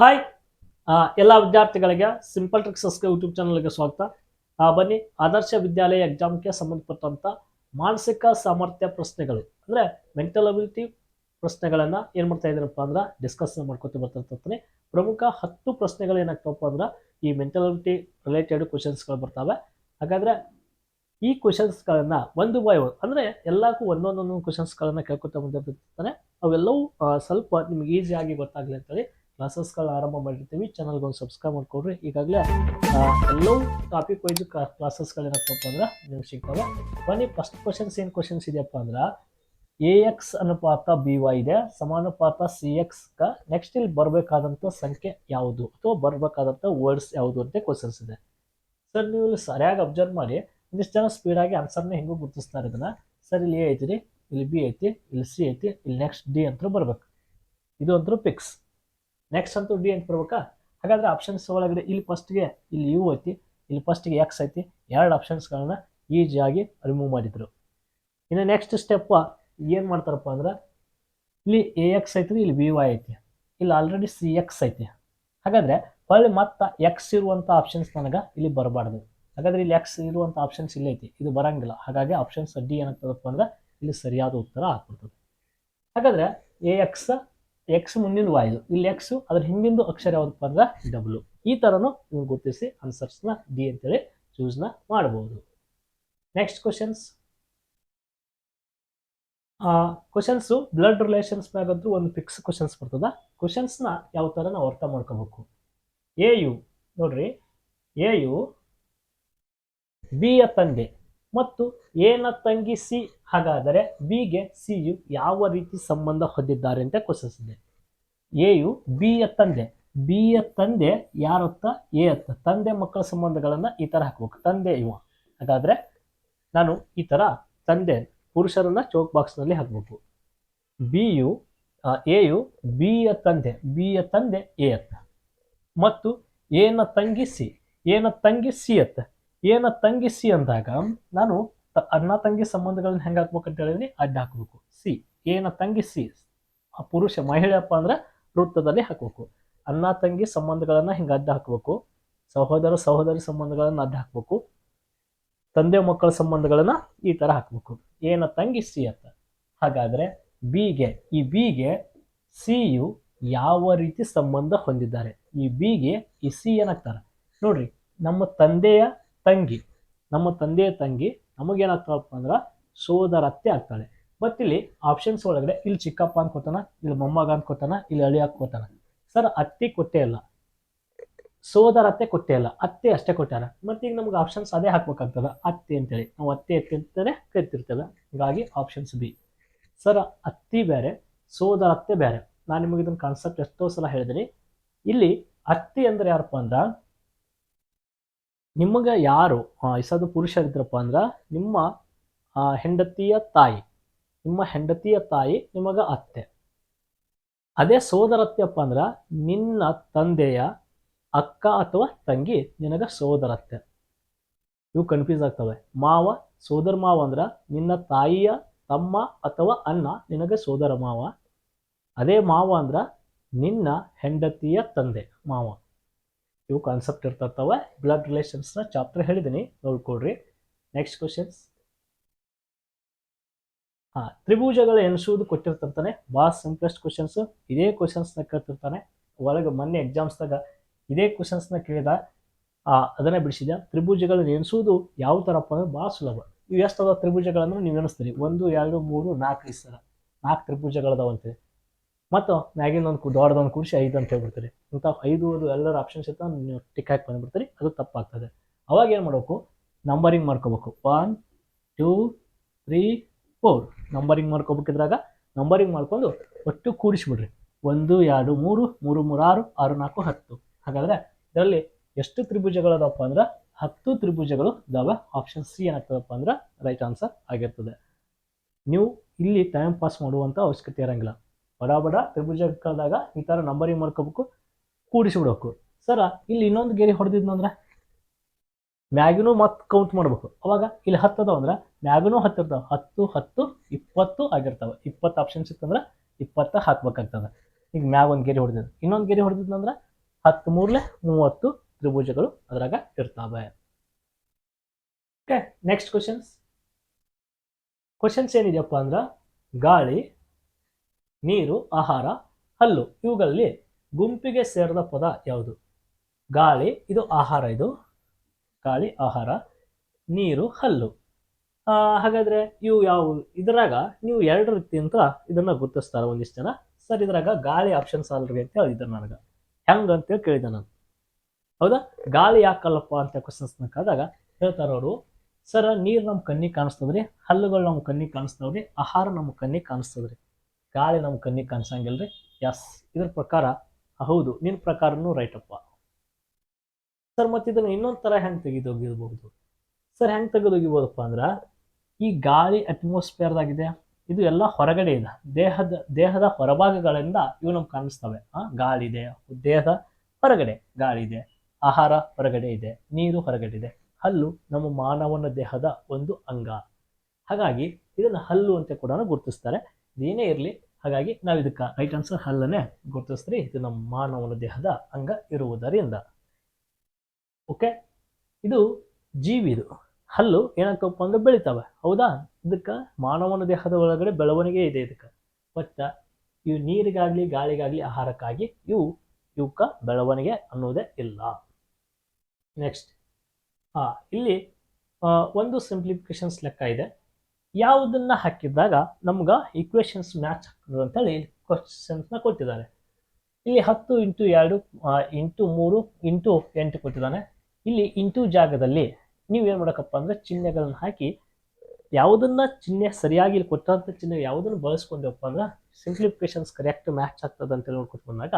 Hi ಎಲ್ಲ ವಿದ್ಯಾರ್ಥಿಗಳಿಗೆ simple ಟ್ರಿಕ್ಸಸ್ YouTube ಚಾನಲ್ಗೆ ಸ್ವಾಗತ. ಬನ್ನಿ, ಆದರ್ಶ ವಿದ್ಯಾಲಯ ಎಕ್ಸಾಮ್ಗೆ ಸಂಬಂಧಪಟ್ಟಂತ ಮಾನಸಿಕ ಸಾಮರ್ಥ್ಯ ಪ್ರಶ್ನೆಗಳು, ಅಂದ್ರೆ ಮೆಂಟಲ್ ಅಬಿಲಿಟಿ ಪ್ರಶ್ನೆಗಳನ್ನು ಏನು ಮಾಡ್ತಾ ಇದ್ದೀನಪ್ಪ ಅಂದ್ರೆ ಡಿಸ್ಕಸ್ ಮಾಡ್ಕೊತ ಬರ್ತಿರ್ತಾನೆ ಪ್ರಮುಖ ಹತ್ತು ಪ್ರಶ್ನೆಗಳು ಏನಾಗ್ತವಪ್ಪ ಅಂದ್ರೆ ಈ ಮೆಂಟಲ್ ಅಬಿಲಿಟಿ ರಿಲೇಟೆಡ್ ಕ್ವಶನ್ಸ್ಗಳು ಬರ್ತಾವೆ. ಹಾಗಾದ್ರೆ ಈ ಕ್ವಶನ್ಸ್ಗಳನ್ನು ಒಂದು ಬೈ ಒಂದು ಅಂದ್ರೆ ಎಲ್ಲಕ್ಕೂ ಒಂದೊಂದೊಂದು ಕ್ವಶನ್ಸ್ಗಳನ್ನು ಕೇಳ್ಕೊತಾ ಬಂದಿರ್ತಾನೆ ಅವೆಲ್ಲವೂ ಸ್ವಲ್ಪ ನಿಮ್ಗೆ ಈಸಿಯಾಗಿ ಗೊತ್ತಾಗಲಿ ಅಂತೇಳಿ ಕ್ಲಾಸಸ್ಗಳು ಆರಂಭ ಮಾಡಿರ್ತೀವಿ ಚಾನಲ್ಗೆ ಒಂದು ಸಬ್ಸ್ಕ್ರೈಬ್ ಮಾಡ್ಕೊಡ್ರಿ ಈಗಾಗಲೇ ಎಲ್ಲವೂ ಟಾಪಿಕ್ ವೈಸ್ ಕ್ಲಾಸಸ್ಗಳು ಏನಾಗ್ತಪ್ಪ ಅಂದ್ರೆ ನಿಮ್ಗೆ ಸಿಗ್ತವೆ. ಬನ್ನಿ ಫಸ್ಟ್ ಕ್ವಶನ್ಸ್ ಏನು ಕ್ವಶನ್ಸ್ ಇದೆಯಪ್ಪ ಅಂದ್ರೆ ಎ ಎಕ್ಸ್ ಅನುಪಾತ ಬಿ ವೈ ಇದೆ, ಸಮಾನುಪಾತ ಸಿ ಎಕ್ಸ್ ನೆಕ್ಸ್ಟ್ ಇಲ್ಲಿ ಬರಬೇಕಾದಂಥ ಸಂಖ್ಯೆ ಯಾವುದು ಅಥವಾ ಬರಬೇಕಾದಂಥ ವರ್ಡ್ಸ್ ಯಾವುದು ಅಂತ ಕ್ವಶನ್ಸ್ ಇದೆ. ಸರ್ ನೀವು ಇಲ್ಲಿ ಸರಿಯಾಗಿ ಅಬ್ಸರ್ವ್ ಮಾಡಿ, ಒಂದಿಷ್ಟು ಜನ ಸ್ಪೀಡಾಗಿ ಆನ್ಸರ್ನ ಹೆಂಗೂ ಗುರುತಿಸ್ತಾರೆ ಇದನ್ನು ಸರ್ ಇಲ್ಲಿ ಎ ಐತಿ ಇಲ್ಲಿ ಬಿ ಐತಿ, ಇಲ್ಲಿ ಸಿ ಐತಿ, ಇಲ್ಲಿ ನೆಕ್ಸ್ಟ್ ಡಿ ಅಂತ ಬರ್ಬೇಕು. ಇದು ಅಂತೂ ಫಿಕ್ಸ್ ನೆಕ್ಸ್ಟ್ ಅಂತೂ ಡಿ ಅಂತ ಬರ್ಬೇಕಾ? ಹಾಗಾದ್ರೆ ಆಪ್ಷನ್ಸ್ ಒಳಗಡೆ ಇಲ್ಲಿ ಫಸ್ಟ್ಗೆ ಇಲ್ಲಿ ಯು ಐತಿ, ಇಲ್ಲಿ ಫಸ್ಟ್ಗೆ ಎಕ್ಸ್ ಐತಿ, ಎರಡು ಆಪ್ಷನ್ಸ್ಗಳನ್ನ ಈಜಿಯಾಗಿ ರಿಮೂವ್ ಮಾಡಿದ್ರು. ಇನ್ನು ನೆಕ್ಸ್ಟ್ ಸ್ಟೆಪ್ ಏನು ಮಾಡ್ತಾರಪ್ಪ ಅಂದ್ರೆ, ಇಲ್ಲಿ ಎ ಎಕ್ಸ್ ಐತಿ ಇಲ್ಲಿ ಬಿ ವೈ ಐತಿ. ಇಲ್ಲಿ ಆಲ್ರೆಡಿ ಸಿ ಎಕ್ಸ್ ಐತಿ. ಹಾಗಾದ್ರೆ ಹೊಳ್ಳಿ ಮತ್ತೆ ಎಕ್ಸ್ ಇರುವಂಥ ಆಪ್ಷನ್ಸ್ ನನಗೆ ಇಲ್ಲಿ ಬರಬಾರ್ದು. ಹಾಗಾದ್ರೆ ಇಲ್ಲಿ ಎಕ್ಸ್ ಇರುವಂಥ ಆಪ್ಷನ್ಸ್ ಇಲ್ಲ ಐತಿ, ಇದು ಬರಂಗಿಲ್ಲ. ಹಾಗಾಗಿ ಆಪ್ಷನ್ಸ್ ಡಿ ಏನಾಗ್ತದಪ್ಪ ಅಂದ್ರೆ, ಇಲ್ಲಿ ಸರಿಯಾದ ಉತ್ತರ ಆಗ್ಬಿಡ್ತದೆ. ಹಾಗಾದ್ರೆ ಎ ಎಕ್ಸ್ ಎಕ್ಸ್ ಮುಂದಿನ ವಾಯ್ದು ಇಲ್ಲಿ ಎಕ್ಸ್ ಅದ್ರ ಹಿಂದಿಂದು ಅಕ್ಷರ ಯಾವ್ದು ಅಂದ್ರೆ ಡಬ್ಲ್ಯೂ ಈ ಥರನೂ ನೀವು ಗುರುತಿಸಿ ಆನ್ಸರ್ಸ್ನ ಡಿ ಅಂತೇಳಿ ಚೂಸ್ನ ಮಾಡ್ಬೋದು. Next questions questions blood relations ಮ್ಯಾಗಂತೂ ಒಂದು ಫಿಕ್ಸ್ ಕ್ವಶನ್ಸ್ ಬರ್ತದ. ಕ್ವಶನ್ಸ್ನ ಯಾವ ಥರ ನಾವು ಅರ್ಥ ಮಾಡ್ಕೋಬೇಕು? ಎ ಯು ನೋಡ್ರಿ. ಎ ಯು ಬಿ ಯ ತಂದೆ. ಮತ್ತು ಎನ ತಂಗಿ ಸಿ ಹಾಗಾದರೆ ಬಿಗೆ ಸಿ ಯು ಯಾವ ರೀತಿ ಸಂಬಂಧ ಹೊಂದಿದ್ದಾರೆ ಅಂತ ಕ್ವಶನ್ಸ್ ಎ ಯು ಬಿಯ ತಂದೆ ಬಿಯ ತಂದೆ ಯಾರತ್ತ, ಎ ಅತ್ತ ತಂದೆ ಮಕ್ಕಳ ಸಂಬಂಧಗಳನ್ನು ಈ ತರ ಹಾಕ್ಬೇಕು, ತಂದೆ ಇವ. ಹಾಗಾದರೆ ನಾನು ಈ ತರ ತಂದೆ ಪುರುಷರನ್ನ ಚೌಕ್ ಬಾಕ್ಸ್ನಲ್ಲಿ ಹಾಕ್ಬೇಕು. ಬಿ ಯು ಎ ಯು ಬಿಯ ತಂದೆ ಬಿಯ ತಂದೆ ಎ ಅತ್ತ ಮತ್ತು ಏನ ತಂಗಿ ಸಿ, ಏನ ತಂಗಿ ಸಿ ಅತ್ತ ಏನ ತಂಗಿ ಸಿ ಅಂದಾಗ ನಾನು ಅಣ್ಣ ತಂಗಿ ಸಂಬಂಧಗಳನ್ನ ಹೆಂಗ್ ಅಂತ ಹೇಳಿದ್ರೆ ಅಡ್ಡ ಹಾಕ್ಬೇಕು. ಸಿ, ಏನ ತಂಗಿ ಸಿ ಆ ಪುರುಷ ಮಹಿಳೆಯಪ್ಪ ಅಂದ್ರೆ ವೃತ್ತದಲ್ಲಿ ಹಾಕ್ಬೇಕು. ಅಣ್ಣ ತಂಗಿ ಸಂಬಂಧಗಳನ್ನ ಹಿಂಗೆ ಅಡ್ಡ ಹಾಕ್ಬೇಕು. ಸಹೋದರ ಸಹೋದರಿ ಸಂಬಂಧಗಳನ್ನ ಅಡ್ಡ ಹಾಕ್ಬೇಕು. ತಂದೆ ಮಕ್ಕಳ ಸಂಬಂಧಗಳನ್ನ ಈ ತರ ಹಾಕ್ಬೇಕು. ಏನ ತಂಗಿ ಸಿ ಅಂತ. ಹಾಗಾದ್ರೆ ಬಿಗೆ, ಈ ಬಿಗೆ ಸಿ ಯು ಯಾವ ರೀತಿ ಸಂಬಂಧ ಹೊಂದಿದ್ದಾರೆ? ಈ ಬಿಗೆ ಈ ಸಿ ಏನಾಗ್ತಾರೆ ನೋಡ್ರಿ, ನಮ್ಮ ತಂದೆಯ ತಂಗಿ, ನಮ್ಮ ತಂದೆ ತಂಗಿ ನಮಗೇನಾಗ್ತಾವಪ್ಪ ಅಂದ್ರೆ ಸೋದರತ್ತೆ ಆಗ್ತಾಳೆ. ಮತ್ತಿಲ್ಲಿ ಆಪ್ಷನ್ಸ್ ಒಳಗಡೆ ಇಲ್ಲಿ ಚಿಕ್ಕಪ್ಪ ಅಂತ ಅನ್ಕೋತಾನ, ಇಲ್ಲಿ ಮೊಮ್ಮಗ ಅನ್ಕೋತಾನ, ಇಲ್ಲಿ ಅಳಿ ಹಾಕೋತಾನ ಸರ್ ಅತ್ತಿ ಕೊಟ್ಟೇ ಇಲ್ಲ ಸೋದರತ್ತೆ ಕೊಟ್ಟೇ ಇಲ್ಲ ಅತ್ತೆ ಅಷ್ಟೇ ಕೊಟ್ಟಾರ. ಮತ್ತೆ ಈಗ ನಮ್ಗೆ ಆಪ್ಷನ್ಸ್ ಅದೇ ಹಾಕ್ಬೇಕಾಗ್ತದ. ಅತ್ತೆ ಅಂತೇಳಿ. ನಾವು ಅತ್ತೆ ಅತ್ತೆ ಅಂತಾನೆ ಕರಿತಿರ್ತೇವೆ. ಹೀಗಾಗಿ ಆಪ್ಷನ್ಸ್ ಬಿ ಸರ್ ಅತ್ತಿ ಬೇರೆ ಸೋದರತ್ತೆ ಬೇರೆ. ನಾನು ನಿಮಗೆ ಇದನ್ನ ಕಾನ್ಸೆಪ್ಟ್ ಎಷ್ಟೋ ಸಲ ಹೇಳಿದ್ರಿ ಇಲ್ಲಿ ಅತ್ತಿ ಅಂದ್ರೆ ಯಾರಪ್ಪ ಅಂದ್ರ ನಿಮಗೆ ಯಾರು ವಯಸ್ಸಾದ ಪುರುಷರಿದ್ರಪ್ಪ ಅಂದ್ರ ನಿಮ್ಮ ಹೆಂಡತಿಯ ತಾಯಿ. ನಿಮ್ಮ ಹೆಂಡತಿಯ ತಾಯಿ ನಿಮಗೆ ಅತ್ತೆ. ಅದೇ ಸೋದರತ್ತೆಪ್ಪ ಅಂದ್ರ ನಿನ್ನ ತಂದೆಯ ಅಕ್ಕ ಅಥವಾ ತಂಗಿ ನಿನಗ ಸೋದರತ್ತೆ. ಇವು ಕನ್ಫ್ಯೂಸ್ ಆಗ್ತವೆ. ಮಾವ ಸೋದರ ಮಾವ ಅಂದ್ರ ನಿನ್ನ ತಾಯಿಯ ತಮ್ಮ ಅಥವಾ ಅಣ್ಣ ನಿನಗೆ ಸೋದರ ಮಾವ. ಅದೇ ಮಾವ ಅಂದ್ರ ನಿನ್ನ ಹೆಂಡತಿಯ ತಂದೆ ಮಾವ. ಇವು ಕಾನ್ಸೆಪ್ಟ್ ಇರ್ತಾವ ಬ್ಲಡ್ ರಿಲೇಷನ್ಸ್ನ ಚಾಪ್ಟರ್ ಹೇಳಿದ್ದೀನಿ ನೋಡ್ಕೊಡ್ರಿ ನೆಕ್ಸ್ಟ್ ಕ್ವಶನ್ಸ್ ಹಾ ತ್ರಿಭುಜಗಳು ಎಣಿಸುವುದು ಕೊಟ್ಟಿರ್ತಿರ್ತಾನೆ ಭಾಳ ಸಿಂಪ್ಲೆಸ್ಟ್ ಕ್ವಶನ್ಸ್ ಇದೇ ಕ್ವಶನ್ಸ್ನ ಕೇಳ್ತಿರ್ತಾನೆ. ಒಳಗೆ ಮೊನ್ನೆ ಎಕ್ಸಾಮ್ಸ್ದಾಗ ಇದೇ ಕ್ವಶನ್ಸ್ನ ಕೇಳಿದ. ಆ, ಅದನ್ನೇ ಬಿಡಿಸಿದ ತ್ರಿಭುಜಗಳು ಎಣಿಸುವುದು ಯಾವ ಥರಪ್ಪ ಅಂದ್ರೆ ಭಾಳ ಸುಲಭ. ಇವು ಎಷ್ಟು ಅದಾವ ತ್ರಿಭುಜಗಳಂದ್ರೆ ನೀವು ಎಣಿಸ್ತೀರಿ. ಒಂದು ಎರಡು ಮೂರು ನಾಲ್ಕು ಈ ಸರ ನಾಲ್ಕು ತ್ರಿಭುಜಗಳದಾವ ಅಂತೇಳಿ ಮತ್ತು ಮ್ಯಾಗಿನ ಒಂದು ದೊಡ್ಡದೊಂದು ಕೂರಿಸಿ ಐದು ಅಂತ ಹೇಳ್ಬಿಡ್ತೀರಿ. ಇಂಥ ಐದು ಅದು ಎಲ್ಲರ ಆಪ್ಷನ್ಸ್ ಇರ್ತಾವೆ, ನೀವು ಟಿಕ್ ಹಾಕಿ ಬಂದ್ಬಿಡ್ತೀರಿ, ಅದು ತಪ್ಪಾಗ್ತದೆ. ಅವಾಗ ಏನು ಮಾಡಬೇಕು? ನಂಬರಿಂಗ್ ಮಾಡ್ಕೋಬೇಕು. One two three four numbering ಮಾಡ್ಕೋಬೇಕಿದ್ರಾಗ numbering ಮಾಡ್ಕೊಂಡು ಒಟ್ಟು ಕೂಡಿಸ್ಬಿಡ್ರಿ ಒಂದು, ಎರಡು, ಮೂರು ಮೂರು ಮೂರು, ಆರು ಆರು, ನಾಲ್ಕು, ಹತ್ತು. ಹಾಗಾದ್ರೆ ಇದರಲ್ಲಿ ಎಷ್ಟು ತ್ರಿಭುಜಗಳು ತ್ರಿಭುಜಗಳದಪ್ಪ ಅಂದ್ರೆ ಹತ್ತು ತ್ರಿಭುಜಗಳು ಇದಾವೆ. ಆಪ್ಷನ್ ಸಿ ಏನಾಗ್ತದಪ್ಪ ಅಂದ್ರೆ ರೈಟ್ ಆನ್ಸರ್ ಆಗಿರ್ತದೆ. ನೀವು ಇಲ್ಲಿ ಟೈಮ್ ಪಾಸ್ ಮಾಡುವಂಥ ಅವಶ್ಯಕತೆ ಇರಂಗಿಲ್ಲ. ಬಡ ಬಡ ತ್ರಿಭುಜಗಳದಾಗ ಈ ಥರ ನಂಬರಿಂಗ್ ಮಾಡ್ಕೋಬೇಕು, ಕೂಡಿಸ್ಬಿಡ್ಬೇಕು. ಸರ, ಇಲ್ಲಿ ಇನ್ನೊಂದು ಗೆರೆ ಹೊಡೆದಿದ್ನಂದ್ರೆ ಮ್ಯಾಗಿನೂ ಮತ್ತೆ ಕೌಂಟ್ ಮಾಡ್ಬೇಕು. ಅವಾಗ ಇಲ್ಲಿ ಹತ್ತು ಅದಾವ ಅಂದ್ರೆ, ಮ್ಯಾಗಿನೂ ಹತ್ತು ಇರ್ತಾವೆ. ಹತ್ತು ಹತ್ತು, ಇಪ್ಪತ್ತು ಆಗಿರ್ತಾವೆ. ಇಪ್ಪತ್ತು ಆಪ್ಷನ್ ಸಿಕ್ತಂದ್ರೆ ಇಪ್ಪತ್ತ ಹಾಕ್ಬೇಕಾಗ್ತದೆ. ಈಗ ಮ್ಯಾಗ ಒಂದು ಗೆರೆ ಹೊಡೆದಿದ್ದು ಇನ್ನೊಂದು ಗೆರೆ ಹೊಡೆದಿದ್ನಂದ್ರೆ ಹತ್ತು ಮೂರ್ಲೆ ಮೂವತ್ತು ತ್ರಿಭುಜಗಳು ಅದ್ರಾಗ ಇರ್ತಾವೆ. ಓಕೆ ನೆಕ್ಸ್ಟ್ ಕ್ವಶನ್ಸ್ ಕ್ವಶನ್ಸ್ ಏನಿದೆಯಪ್ಪ ಅಂದ್ರೆ ಗಾಳಿ ನೀರು, ಆಹಾರ, ಹಲ್ಲು, ಇವುಗಳಲ್ಲಿ ಗುಂಪಿಗೆ ಸೇರಿದ ಪದ ಯಾವುದು? ಗಾಳಿ, ಇದು ಆಹಾರ ಇದು. ಗಾಳಿ, ಆಹಾರ, ನೀರು, ಹಲ್ಲು. ಹಾಗಾದರೆ ಇವು ಯಾವ, ಇದರಾಗ ನೀವು ಎರಡು ರೀತಿ ಅಂತ ಇದನ್ನ ಗುರುತಿಸ್ತಾರೆ ಒಂದಿಷ್ಟು ಜನ. ಸರ್, ಇದ್ರಾಗ ಗಾಳಿ ಆಪ್ಷನ್ಸ್ ಅಲ್ರಿ ಅಂತ ಹೇಳಿದ್ರು ನನಗೆ. ಹೆಂಗ ಅಂತೇಳಿ ಕೇಳಿದೆ ನಾನು. ಹೌದಾ? ಗಾಳಿ ಯಾಕಲ್ಲಪ್ಪ ಅಂತ ಕ್ವಶನ್ಸ್ ಕಾದಾಗ ಹೇಳ್ತಾರೆ ಅವರು, ಸರ್, ನೀರು ನಮ್ಮ ಕಣ್ಣಿಗೆ ಕಾಣಿಸ್ತದ್ರಿ, ಹಲ್ಲುಗಳು ನಮ್ಮ ಕಣ್ಣಿಗೆ ಕಾಣಿಸ್ತಾವ್ರಿ ಆಹಾರ ನಮ್ಮ ಕಣ್ಣಿಗೆ ಕಾಣಿಸ್ತದ್ರಿ. ಗಾಳಿ ನಮ್ಮ ಕಣ್ಣಿಗೆ ಕಾಣಿಸಂಗಿಲ್ರಿ? ಎಸ್ ಇದ್ರ ಪ್ರಕಾರ, ಹೌದು ನಿನ್ನ ಪ್ರಕಾರನೂ ರೈಟಪ್ಪ. ಸರ್, ಮತ್ತೆ ಇದನ್ನು ಇನ್ನೊಂದು ಥರ ಹೆಂಗೆ ತೆಗೆದೋಗಿರ್ಬಹುದು ಸರ್, ಹೆಂಗೆ ತೆಗೆದೋಗಿಬೋದಪ್ಪ ಅಂದ್ರೆ, ಈ ಗಾಳಿ ಅಟ್ಮಾಸ್ಫಿಯರ್ದಾಗಿದೆ ಇದು ಎಲ್ಲ ಹೊರಗಡೆ ಇದೆ. ದೇಹದ ದೇಹದ ಹೊರಭಾಗಗಳಿಂದ ಇವು ನಮ್ಗೆ ಕಾಣಿಸ್ತವೆ. ಆ, ಗಾಳಿ ಇದೆ. ದೇಹದ ಹೊರಗಡೆ, ಗಾಳಿ ಇದೆ. ಆಹಾರ ಹೊರಗಡೆ ಇದೆ. ನೀರು ಹೊರಗಡೆ ಇದೆ. ಹಲ್ಲು ನಮ್ಮ ಮಾನವನ ದೇಹದ ಒಂದು ಅಂಗ. ಹಾಗಾಗಿ, ಇದನ್ನು ಹಲ್ಲು ಅಂತ ಕೂಡ ಗುರುತಿಸ್ತಾರೆ. ಇದೇನೇ ಇರಲಿ. ಹಾಗಾಗಿ ನಾವು ಇದಕ್ಕೆ ರೈಟ್ ಆನ್ಸರ್ ಹಲ್ಲನ್ನೇ ಗುರುತಿಸ್ತೀರಿ. ಇದು ನಮ್ಮ ಮಾನವನ ದೇಹದ ಅಂಗ ಇರುವುದರಿಂದ. ಓಕೆ? ಇದು ಜೀವಿ ಇದು ಹಲ್ಲು ಏನಕ್ಕಪ್ಪ ಅಂದ್ರೆ ಬೆಳಿತಾವೆ. ಹೌದಾ? ಇದಕ್ಕೆ ಮಾನವನ ದೇಹದ ಒಳಗಡೆ ಬೆಳವಣಿಗೆ ಇದೆ ಇದಕ್ಕೆ. ಬಟ್ ಇವು ನೀರಿಗಾಗ್ಲಿ, ಗಾಳಿಗಾಗ್ಲಿ ಆಹಾರಕ್ಕಾಗಿ ಇವು, ಇವಕ್ಕ ಬೆಳವಣಿಗೆ ಅನ್ನೋದೇ ಇಲ್ಲ. ನೆಕ್ಸ್ಟ್ ಹಾ ಇಲ್ಲಿ ಒಂದು ಸಿಂಪ್ಲಿಫಿಕೇಶನ್ಸ್ ಲೆಕ್ಕ ಇದೆ. ಯಾವುದನ್ನ ಹಾಕಿದಾಗ ನಮ್ಗೆ ಈಕ್ವೇಶನ್ಸ್ ಮ್ಯಾಚ್ ಆಗ್ತದೆ ಅಂತೇಳಿ ಕ್ವಶನ್ಸ್ನ ಕೊಟ್ಟಿದ್ದಾರೆ. ಇಲ್ಲಿ ಹತ್ತು ಇಂಟು ಎರಡು ಇಂಟು ಮೂರು, ಇಂಟು ಎಂಟು ಕೊಟ್ಟಿದ್ದಾನೆ. ಇಲ್ಲಿ ಇಂಟು ಜಾಗದಲ್ಲಿ ನೀವು ಏನು ಮಾಡಬೇಕಪ್ಪ ಅಂದರೆ ಚಿಹ್ನೆಗಳನ್ನ ಹಾಕಿ ಯಾವುದನ್ನ ಚಿಹ್ನೆ ಸರಿಯಾಗಿ ಇಲ್ಲಿ ಕೊಟ್ಟಂಥ ಚಿಹ್ನೆ ಯಾವುದನ್ನು ಬಳಸ್ಕೊಂಡೆವಪ್ಪ ಅಂದ್ರೆ ಸಿಂಪ್ಲಿಫಿಕೇಶನ್ಸ್ ಕರೆಕ್ಟ್ ಮ್ಯಾಚ್ ಆಗ್ತದೆ ಅಂತ ನೋಡ್ಕೊತ ಬಂದಾಗ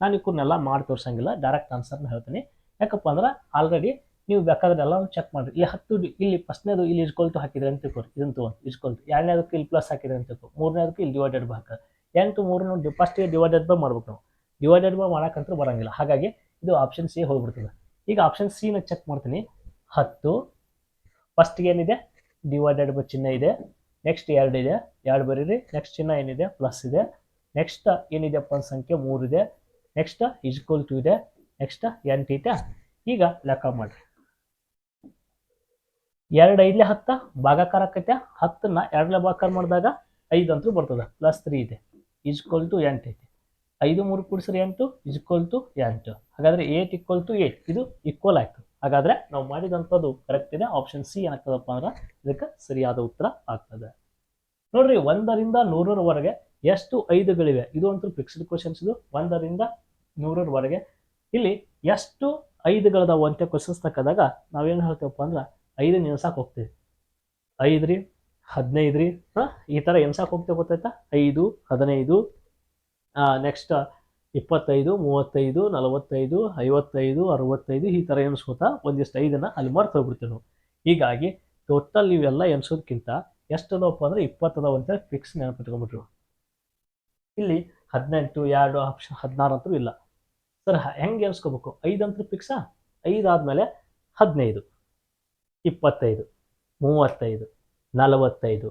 ನಾನು ಇವನ್ನೆಲ್ಲ ಮಾಡಿ ತೋರಿಸಂಗಿಲ್ಲ ಡೈರೆಕ್ಟ್ ಆನ್ಸರ್ನ ಹೇಳ್ತೀನಿ. ಯಾಕಪ್ಪ ಅಂದ್ರೆ ಆಲ್ರೆಡಿ ನೀವು ಬೇಕಾದ್ರೆ ಎಲ್ಲ ಚೆಕ್ ಮಾಡಿರಿ. ಇಲ್ಲಿ ಹತ್ತು ಇಲ್ಲಿ ಫಸ್ಟ್ನೇದು ಇಲ್ಲಿ ಇಸ್ಕೊಳ್ತು ಹಾಕಿದ್ರೆ ಅಂತ ತಿಳ್ಕೊರಿ? ಇದನ್ನ ತೊಗೊಂಡು ಇಸ್ಕೊಳ್ತು. ಎರಡನೇದಕ್ಕೆ ಇಲ್ಲಿ ಪ್ಲಸ್ ಹಾಕಿದ್ರೆ ಅಂತ ತಿಳ್ಕೊ ಮೂರನೇದಕ್ಕೆ ಇಲ್ಲಿ ಡಿವೈಡೆಡ್ ಬೈ ಹಾಕ. ಎಂಟು, ಮೂರು ಫಸ್ಟಿಗೆ ಡಿವೈಡೆಡ್ ಬೈ ಮಾಡ್ಬೇಕು ನಾವು. ಡಿವೈಡೆಡ್ ಬೈ ಮಾಡೋಕ್ಕಂತೂ ಬರಂಗಿಲ್ಲ. ಹಾಗಾಗಿ ಇದು ಆಪ್ಷನ್ ಸಿ ಹೋಗ್ಬಿಡ್ತದೆ. ಈಗ ಆಪ್ಷನ್ ಸಿನ ಚೆಕ್ ಮಾಡ್ತೀನಿ. ಹತ್ತು ಫಸ್ಟ್ಗೆ ಏನಿದೆ? ಡಿವೈಡೆಡ್ ಬೈ ಚಿಹ್ನೆ ಇದೆ. ನೆಕ್ಸ್ಟ್ ಎರಡು ಇದೆ. ಎರಡು ಬರೀರಿ. ನೆಕ್ಸ್ಟ್ ಚಿನ್ನ ಏನಿದೆ? ಪ್ಲಸ್ ಇದೆ. ನೆಕ್ಸ್ಟ್ ಏನಿದೆಪ್ಪ ಒಂದು ಸಂಖ್ಯೆ? ಮೂರಿದೆ ನೆಕ್ಸ್ಟ್ ಇಜ್ಕೋಲ್ ಟು ಇದೆ. ನೆಕ್ಸ್ಟ್ ಎಂಟು ಇದೆ. ಈಗ ಲೆಕ್ಕ ಮಾಡ್ರಿ. ಎರಡು ಐದ್ಲೆ ಹತ್ತ, ಭಾಗಾಕಾರ ಆಕೈತೆ. ಹತ್ತನ್ನ ಎರಡ್ಲೆ ಭಾಗಾಕಾರ ಮಾಡಿದಾಗ ಐದು ಅಂತೂ ಬರ್ತದೆ. ಪ್ಲಸ್ ತ್ರೀ ಇದೆ. ಇಜ್ಕೋಲ್ ಟು ಎಂಟು ಐತಿ. ಐದು ಮೂರು ಕೂಡಿಸ್ರಿ ಎಂಟು ಇಜ್ಕೋಲ್ ಟು ಎಂಟು. ಹಾಗಾದ್ರೆ ಏಟ್ ಈಕ್ವಲ್ ಟು ಏಟ್ ಇದು ಈಕ್ವಲ್ ಆಯ್ತು. ಹಾಗಾದ್ರೆ ನಾವು ಮಾಡಿದಂಥದ್ದು ಕರೆಕ್ಟ್ ಇದೆ. ಆಪ್ಷನ್ ಸಿ ಏನಾಗ್ತದಪ್ಪ ಅಂದ್ರೆ ಇದಕ್ಕೆ ಸರಿಯಾದ ಉತ್ತರ ಆಗ್ತದೆ. ನೋಡ್ರಿ, ಒಂದರಿಂದ ನೂರರವರೆಗೆ ಎಷ್ಟು ಐದುಗಳಿವೆ? ಇದು ಅಂತೂ ಫಿಕ್ಸ್ಡ್ ಕ್ವಶನ್ಸ್ ಇದು. ಒಂದರಿಂದ ನೂರರವರೆಗೆ. ಇಲ್ಲಿ ಎಷ್ಟು ಐದುಗಳದಾವು ಅಂತ ಕ್ವಶನ್ಸ್ ತಕ್ಕದಾಗ ನಾವೇನು ಹೇಳ್ತೇವಪ್ಪ ಅಂದ್ರೆ ಐದು ಎಣ್ಸಕ್ಕೆ ಹೋಗ್ತೀವಿ ಐದು ರೀ ಹದಿನೈದು ರೀ ಹಾಂ? ಈ ಥರ ಎಣ್ಸಕ್ಕೆ ಹೋಗ್ತೇವೆ ಗೊತ್ತಾಯ್ತಾ? ಐದು, ಹದಿನೈದು ನೆಕ್ಸ್ಟ್ ಇಪ್ಪತ್ತೈದು, ಮೂವತ್ತೈದು, ನಲವತ್ತೈದು, ಐವತ್ತೈದು, ಅರವತ್ತೈದು ಈ ಥರ ಎಣಿಸ್ಕೋತಾ ಒಂದಿಷ್ಟು ಐದನ್ನು ಅಲ್ಲಿ ಮರ್ತು ಹೋಗ್ಬಿಡ್ತೀವಿ ನಾವು. ಹೀಗಾಗಿ ಟೋಟಲ್ ನೀವೆಲ್ಲ ಎನ್ಸೋದಕ್ಕಿಂತ ಎಷ್ಟು ಅದಪ್ಪ ಅಂದ್ರೆ ಇಪ್ಪತ್ತು ಅದಾವ ಅಂತೇಳಿ ಫಿಕ್ಸ್ ನೆನಪಿಟ್ಕೊಂಡ್ಬಿಟ್ರು ಇಲ್ಲಿ ಹದಿನೆಂಟು, ಎರಡು ಆಪ್ಷನ್ ಹದಿನಾರು ಅಂತೂ ಇಲ್ಲ. ಸರ್ ಹೆಂಗೆ ಎಣಿಸ್ಕೋಬೇಕು ಐದು ಅಂತೂ ಫಿಕ್ಸಾ ಐದು ಆದಮೇಲೆ ಹದಿನೈದು. ಇಪ್ಪತ್ತೈದು, ಮೂವತ್ತೈದು, ನಲವತ್ತೈದು,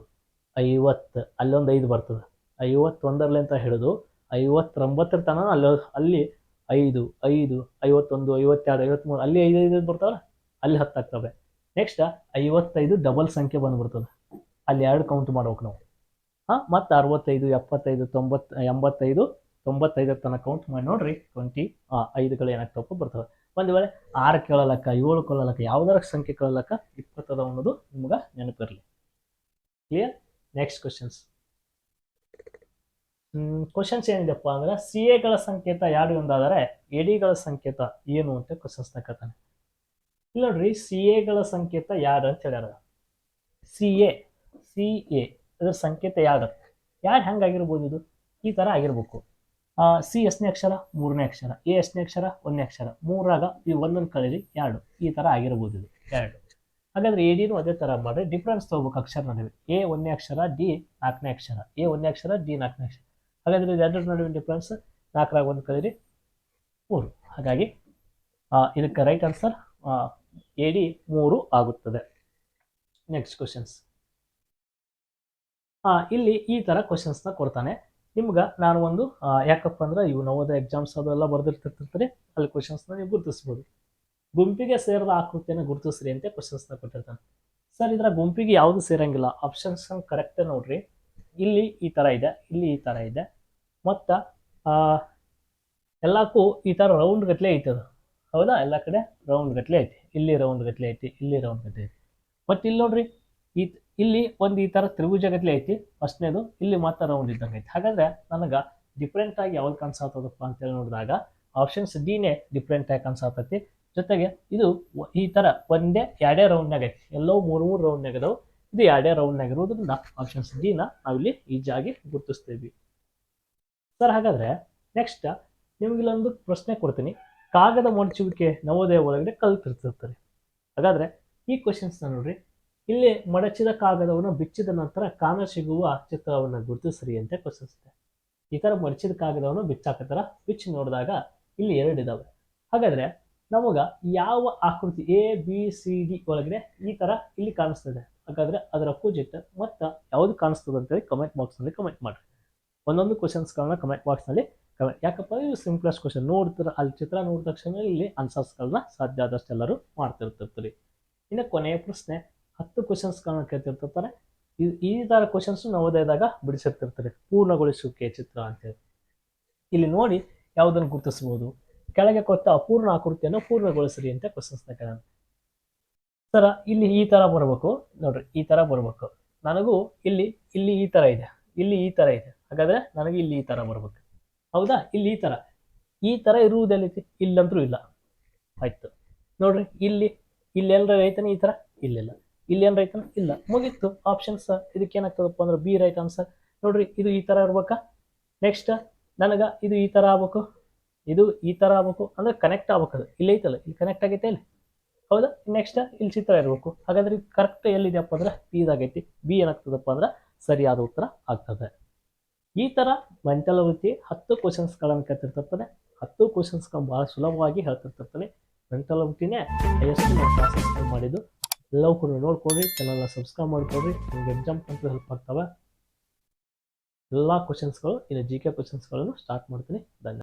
ಐವತ್ತು, ಅಲ್ಲೊಂದು ಐದು ಬರ್ತದೆ. ಐವತ್ತೊಂದರಲ್ಲಿ ಅಂತ ಹಿಡಿದು ಐವತ್ತೊಂಬತ್ತರ ತನಕ ಅಲ್ಲಿ ಅಲ್ಲಿ ಐದು ಐದು, ಐವತ್ತೊಂದು, ಐವತ್ತೆರಡು ಐವತ್ತ್ಮೂರು ಅಲ್ಲಿ ಐದು ಐದು ಬರ್ತಾವಲ್ಲ? ಅಲ್ಲಿ ಹತ್ತಾಗ್ತವೆ ನೆಕ್ಸ್ಟ್ ಐವತ್ತೈದು ಡಬಲ್ ಸಂಖ್ಯೆ ಬಂದ್ಬಿಡ್ತದೆ. ಅಲ್ಲಿ ಎರಡು ಕೌಂಟ್ ಮಾಡ್ಬೇಕು ನಾವು. ಹಾಂ, ಮತ್ತು ಅರವತ್ತೈದು, ಎಪ್ಪತ್ತೈದು, ತೊಂಬತ್ತು, ಎಂಬತ್ತೈದು, ತೊಂಬತ್ತೈದರ ತನಕ ಕೌಂಟ್ ಮಾಡಿ ನೋಡ್ರಿ. ಟ್ವೆಂಟಿ ಐದುಗಳು ಏನಾಗ್ತವಪ್ಪ ಬರ್ತವೆ. ಒಂದು ವೇಳೆ ಆರು ಕೇಳಲಕ್ಕ, ಏಳು ಕೇಳಲಕ್ಕ, ಯಾವುದರ ಸಂಖ್ಯೆ ಕೇಳಲಕ್ಕ ಇಪ್ಪತ್ತದ ಅನ್ನೋದು ನಿಮ್ಗೆ ನೆನಪಿರಲಿ. ಕ್ಲಿಯರ್ ನೆಕ್ಸ್ಟ್ ಕ್ವಶನ್ಸ್ ಕ್ವಶನ್ಸ್ ಏನಿದೆಪ್ಪ ಅಂದ್ರೆ ಸಿ ಎಗಳ ಸಂಕೇತ ಯಾರು ಒಂದಾದರೆ, ಎಡಿಗಳ ಸಂಕೇತ ಏನು ಅಂತ ಕ್ವಶನ್ಸ್ ತಕ್ಕತಾನೆ ಇಲ್ಲ ನೋಡ್ರಿ ಸಿ ಎಗಳ ಸಂಕೇತ ಯಾರು ಅಂತ ಹೇಳ್ಯಾರ. ಸಿ ಎ ಸಿ ಎ ಅದ್ರ ಸಂಕೇತ ಯಾರು ಯಾರು ಹೆಂಗಾಗಿರ್ಬೋದು ಇದು? ಈ ಥರ ಆಗಿರ್ಬೇಕು. ಸಿ ಎಷ್ಟನೇ ಅಕ್ಷರ? ಮೂರನೇ ಅಕ್ಷರ. ಎ ಎಷ್ಟನೇ ಅಕ್ಷರ? ಒಂದನೇ ಅಕ್ಷರ. ಮೂರಾಗ ಈ ಒಂದೊಂದು ಕಳೀರಿ ಎರಡು. ಈ ಥರ ಆಗಿರ್ಬೋದು ಇದು. ಎರಡು. ಹಾಗಾದ್ರೆ ಎ ಡಿನೂ ಅದೇ ಥರ ಮಾಡಿದ್ರೆ ಡಿಫ್ರೆನ್ಸ್ ತಗೋಬೇಕು ಅಕ್ಷರ ನಡುವೆ. ಎ ಒಂದನೇ ಅಕ್ಷರ ಡಿ ನಾಲ್ಕನೇ ಅಕ್ಷರ. ಎ ಒಂದನೇ ಅಕ್ಷರ ಡಿ ನಾಲ್ಕನೇ ಅಕ್ಷರ. ಹಾಗಾದ್ರೆ ಇದು ಎರಡರ ನಡುವಿನ ಡಿಫ್ರೆನ್ಸ್ ನಾಲ್ಕರಾಗ ಒಂದು ಕಳೀರಿ ಮೂರು. ಹಾಗಾಗಿ ಇದಕ್ಕೆ ರೈಟ್ ಆನ್ಸರ್ ಎ ಡಿ ಮೂರು ಆಗುತ್ತದೆ. ನೆಕ್ಸ್ಟ್ ಕ್ವಶನ್ಸ್ ಇಲ್ಲಿ ಈ ಥರ ಕ್ವಶನ್ಸ್ನ ಕೊಡ್ತಾನೆ. ನಿಮ್ಗೆ ನಾನು ಒಂದು ಯಾಕಪ್ಪ ಅಂದ್ರೆ ಇವು ನವೋದ ಎಕ್ಸಾಮ್ಸ್ ಅದೆಲ್ಲ ಬರೆದಿರ್ತಿರ್ತಾರೆ ಅಲ್ಲಿ ಕ್ವಶನ್ಸ್ನ ನೀವು ಗುರುತಿಸ್ಬೋದು. ಗುಂಪಿಗೆ ಸೇರಿದ ಆಕೃತಿಯನ್ನು ಗುರುತಿಸ್ರಿ ಅಂತ ಕ್ವಶನ್ಸ್ನ ಕೊಟ್ಟಿರ್ತಾನೆ. ಸರ್, ಇದರ ಗುಂಪಿಗೆ ಯಾವುದು ಸೇರಂಗಿಲ್ಲ? ಆಪ್ಷನ್ಸ್ ಕರೆಕ್ಟ್ ನೋಡ್ರಿ. ಇಲ್ಲಿ ಈ ಥರ ಇದೆ, ಇಲ್ಲಿ ಈ ಥರ ಇದೆ. ಮತ್ತು ಎಲ್ಲಕ್ಕೂ ಈ ಥರ ರೌಂಡ್ ಗಟ್ಟಲೆ ಐತೆ ಅದು. ಹೌದಾ? ಎಲ್ಲ ಕಡೆ ರೌಂಡ್ ಗಟ್ಟಲೆ ಐತಿ. ಇಲ್ಲಿ ರೌಂಡ್ ಗಟ್ಲೆ ಐತಿ, ಇಲ್ಲಿ ರೌಂಡ್ ಗಟ್ಟಲೆ ಐತಿ. ಮತ್ತು ಇಲ್ಲಿ ನೋಡ್ರಿ, ಈ ಇಲ್ಲಿ ಒಂದು ಈ ಥರ ತ್ರಿಭುಜ ಗಟ್ಲೆ ಐತಿ. ಫಸ್ಟ್ನೇದು ಇಲ್ಲಿ ಮಾತ್ರ ರೌಂಡ್ ಇದ್ದಂಗೆ ಐತಿ. ಹಾಗಾದ್ರೆ ನನಗೆ ಡಿಫ್ರೆಂಟ್ ಆಗಿ ಯಾವ್ದು ಕಾಣಿಸತ್ತದಪ್ಪ ಅಂತೇಳಿ ನೋಡಿದಾಗ ಆಪ್ಷನ್ಸ್ ಡಿನೇ ಡಿಫ್ರೆಂಟ್ ಆಗಿ ಕಾಣಿಸತ್ತೈತಿ ಜೊತೆಗೆ ಇದು ಈ ಥರ ಒಂದೇ ಎರಡೇ ರೌಂಡ್ನಾಗ ಐತಿ. ಎಲ್ಲೋ ಮೂರು ಮೂರು ರೌಂಡ್ನಾಗ ಅದಾವು. ಇದು ಎರಡೇ ರೌಂಡ್ನಾಗ ಇರೋದ್ರಿಂದ ಆಪ್ಷನ್ಸ್ ಡಿನ ನಾವಿಲ್ಲಿ ಈಜಾಗಿ ಗುರುತಿಸ್ತೀವಿ. ಸರ್, ಹಾಗಾದ್ರೆ ನೆಕ್ಸ್ಟ್ ನಿಮ್ಗೆ ಇಲ್ಲೊಂದು ಪ್ರಶ್ನೆ ಕೊಡ್ತೀನಿ. ಕಾಗದ ಮಡಚುವಿಕೆ ನವೋದಯ ಒಳಗಡೆ ಕಲ್ತಿರ್ತಿರ್ತಾರೆ. ಹಾಗಾದ್ರೆ ಈ ಕ್ವಶನ್ಸ್ನ ನೋಡ್ರಿ. ಇಲ್ಲಿ ಮಡಚಿದ ಕಾಗದವನ್ನು ಬಿಚ್ಚಿದ ನಂತರ ಕಾಣ ಸಿಗುವ ಚಿತ್ರವನ್ನು ಗುರುತಿಸ್ರಿ ಅಂತ ಕ್ವಶನ್ಸ್ ಈ ಥರ ಮಡಚಿದ ಕಾಗದವನ್ನು ಬಿಚ್ಚಾಕತ್ತಾರ ಬಿಚ್ಚಿ ನೋಡಿದಾಗ ಇಲ್ಲಿ ಎರಡು ಇದಾವೆ. ಹಾಗಾದ್ರೆ ನಮಗ ಯಾವ ಆಕೃತಿ ಎ ಬಿ ಸಿ ಡಿ ಒಳಗಡೆ ಈ ಥರ ಇಲ್ಲಿ ಕಾಣಿಸ್ತದೆ. ಹಾಗಾದ್ರೆ ಅದರ ಅಪೋಸಿಟ್ ಮತ್ತು ಯಾವುದು ಕಾಣಿಸ್ತದೆ ಅಂತೇಳಿ ಕಮೆಂಟ್ ಬಾಕ್ಸ್ನಲ್ಲಿ ಕಮೆಂಟ್ ಮಾಡಿರಿ. ಒಂದೊಂದು ಕ್ವಶನ್ಸ್ಗಳನ್ನ ಕಮೆಂಟ್ ಬಾಕ್ಸ್ನಲ್ಲಿ ಕಮೆಂಟ್ ಯಾಕಪ್ಪ ಇದು ಸಿಂಪ್ಲೆಸ್ಟ್ ಕ್ವಶನ್ ನೋಡ್ತಾರೆ, ಅಲ್ಲಿ ಚಿತ್ರ ನೋಡಿದ ತಕ್ಷಣ ಇಲ್ಲಿ ಆನ್ಸರ್ಸ್ಗಳನ್ನ ಸಾಧ್ಯ ಆದಷ್ಟು ಎಲ್ಲರೂ ಮಾಡ್ತಿರ್ತಿರ್ತೀರಿ. ಇನ್ನು ಕೊನೆಯ ಪ್ರಶ್ನೆ ಹತ್ತು ಕ್ವಶನ್ಸ್ಗಳನ್ನ ಕೇಳ್ತಿರ್ತಿರ್ತಾರೆ ಈ ಈ ಥರ ಕ್ವಶನ್ಸ್ ನವೋದಯದಾಗ ಬಿಡಿಸಿರ್ತಿರ್ತಾರೆ. ಪೂರ್ಣಗೊಳಿಸುವಿಕೆ ಚಿತ್ರ ಅಂತೇಳಿ ಇಲ್ಲಿ ನೋಡಿ ಯಾವುದನ್ನು ಗುರುತಿಸ್ಬೋದು. ಕೆಳಗೆ ಕೊಟ್ಟ ಅಪೂರ್ಣ ಆಕೃತಿಯನ್ನು ಪೂರ್ಣಗೊಳಿಸ್ರಿ ಅಂತ ಕ್ವಶನ್ಸ್ನ ಕೇಳೋಣ ಸರ, ಇಲ್ಲಿ ಈ ಥರ ಬರಬೇಕು. ನೋಡ್ರಿ, ಈ ಥರ ಬರಬೇಕು. ನನಗೂ ಇಲ್ಲಿ ಇಲ್ಲಿ ಈ ಥರ ಇದೆ. ಇಲ್ಲಿ ಈ ಥರ ಇದೆ. ಹಾಗಾದ್ರೆ ನನಗೆ ಇಲ್ಲಿ ಈ ಥರ ಬರ್ಬೇಕು. ಹೌದಾ? ಇಲ್ಲಿ ಈ ಥರ ಈ ಥರ ಇರುವುದೆಲ್ಲೈತಿ ಇಲ್ಲಂದ್ರೂ ಇಲ್ಲ. ಆಯ್ತು. ನೋಡ್ರಿ, ಇಲ್ಲಿ ಇಲ್ಲಿ ಎಲ್ಲರ ಐತಾನೆ ಈ ಥರ ಇಲ್ಲಿಲ್ಲ. ಇಲ್ಲಿ ಏನು ರೈಟ್ ಇಲ್ಲ. ಮುಗಿತ್ತು ಆಪ್ಷನ್ಸ್ ಇದಕ್ಕೆ ಏನಾಗ್ತದಪ್ಪ ಅಂದ್ರೆ ಬಿ ರೈಟ್ ಆನ್ಸರ್ ನೋಡ್ರಿ, ಇದು ಈ ಥರ ಇರ್ಬೇಕಾ. ನೆಕ್ಸ್ಟ್ ನನಗೆ ಇದು ಈ ಥರ ಆಗ್ಬೇಕು. ಇದು ಈ ಥರ ಆಗ್ಬೇಕು. ಅಂದ್ರೆ ಕನೆಕ್ಟ್ ಆಗ್ಬೇಕು ಅದು. ಇಲ್ಲಿ ಐತಲ್ಲ? ಇಲ್ಲಿ ಕನೆಕ್ಟ್ ಆಗೈತೆ ಇಲ್ಲಿ? ಹೌದಾ? ನೆಕ್ಸ್ಟ್ ಇಲ್ಲಿ ಚಿತ್ರ ಇರಬೇಕು. ಹಾಗಾದ್ರೆ ಕರೆಕ್ಟ್ ಎಲ್ಲಿದೆಯಪ್ಪ ಅಂದ್ರೆ ಬಿ ಇದಾಗೈತಿ ಬಿ ಏನಾಗ್ತದಪ್ಪ ಅಂದ್ರೆ ಸರಿಯಾದ ಉತ್ತರ ಆಗ್ತದೆ. ಈ ಥರ ಮೆಂಟಲ್ ವೃತ್ತಿ ಹತ್ತು ಕ್ವಶನ್ಸ್ಗಳನ್ನು ಕೇಳ್ತಿರ್ತಿರ್ತಾನೆ ಹತ್ತು ಕ್ವಶನ್ಸ್ಗಳನ್ನು ಭಾಳ ಸುಲಭವಾಗಿ ಹೇಳ್ತಿರ್ತಿರ್ತಾನೆ ಮೆಂಟಲ್ ವೃತ್ತಿನೇ ಮಾಡಿದ್ದು. ಎಲ್ಲವೂ ಕೂಡ ನೋಡ್ಕೊಡ್ರಿ ಚಾನಲ್ನ ಸಬ್ಸ್ಕ್ರೈಬ್ ಮಾಡಿಕೊಡ್ರಿ ನಿಮ್ಗೆ ಎಕ್ಸಾಮ್ ಅಂತ ಹೆಲ್ಪ್ ಆಗ್ತವೆ. ಎಲ್ಲ ಕ್ವಶನ್ಸ್ಗಳು ಇನ್ನು ಜಿ ಕೆ ಕ್ವಶನ್ಸ್ಗಳನ್ನು ಸ್ಟಾರ್ಟ್ ಮಾಡ್ತೀನಿ. ಧನ್ಯವಾದ.